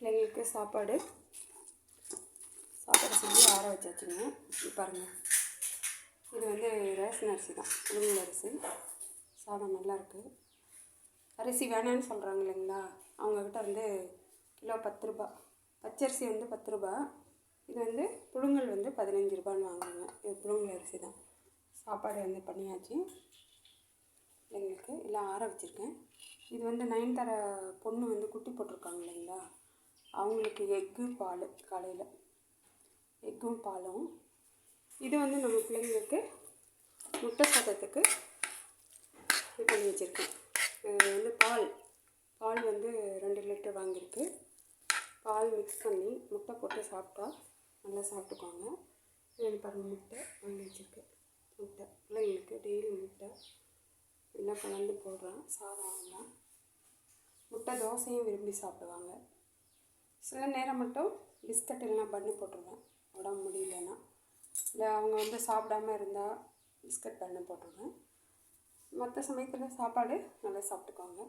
பிள்ளைங்களுக்கு சாப்பாடு. சாப்பாடு செஞ்சு ஆற வச்சாச்சுங்க. பாருங்கள் இது வந்து ரேஷன் அரிசி தான். உளுந்தல் அரிசி. சாதம் நல்லாயிருக்கு அரிசி வேணான்னு சொல்கிறாங்க இல்லைங்களா? அவங்கக்கிட்ட வந்து கிலோ பத்து ரூபா. பச்சரிசி வந்து பத்து ரூபா. இது வந்து புழுங்கல் வந்து பதினஞ்சு ரூபான்னு வாங்குவாங்க இது புழுங்கல் அரிசி தான். சாப்பாடு வந்து பண்ணியாச்சு. பிள்ளைங்களுக்கு எல்லாம் ஆற வச்சுருக்கேன். இது வந்து நயன்தார பொண்ணு வந்து குட்டி போட்டிருக்காங்க அவங்களுக்கு எக்கு பால் காலையில். எக்கும் பாலும். இது வந்து நம்ம பிள்ளைங்களுக்கு முட்டை சாதத்துக்கு இது பண்ணி வச்சுருக்கேன் வந்து பால். பால் வந்து ரெண்டு லிட்டர் வாங்கியிருக்கு. பால் மிக்ஸ் பண்ணி முட்டை போட்டு சாப்பிட்டா நல்லா சாப்பிட்டுக்குவாங்க. இது பாருங்க முட்டை வாங்கி வச்சுருக்கேன் முட்டை. பிள்ளைங்களுக்கு டெய்லி முட்டை. எல்லாம் கலந்து போடுறேன் சாதம் முட்டை தோசையும் விரும்பி சாப்பிடுவாங்க. சில நேரம் மட்டும் பிஸ்கட் இல்லைனா பண்ணு போட்டுருவேன். உடம்பு முடியலன்னா. இல்லை அவங்க வந்து சாப்பிடாம இருந்தால் பிஸ்கட் பண்ணு போட்டுருவேன். மற்ற சமயத்தில் சாப்பாடு நல்லா சாப்பிட்டுக்குவாங்க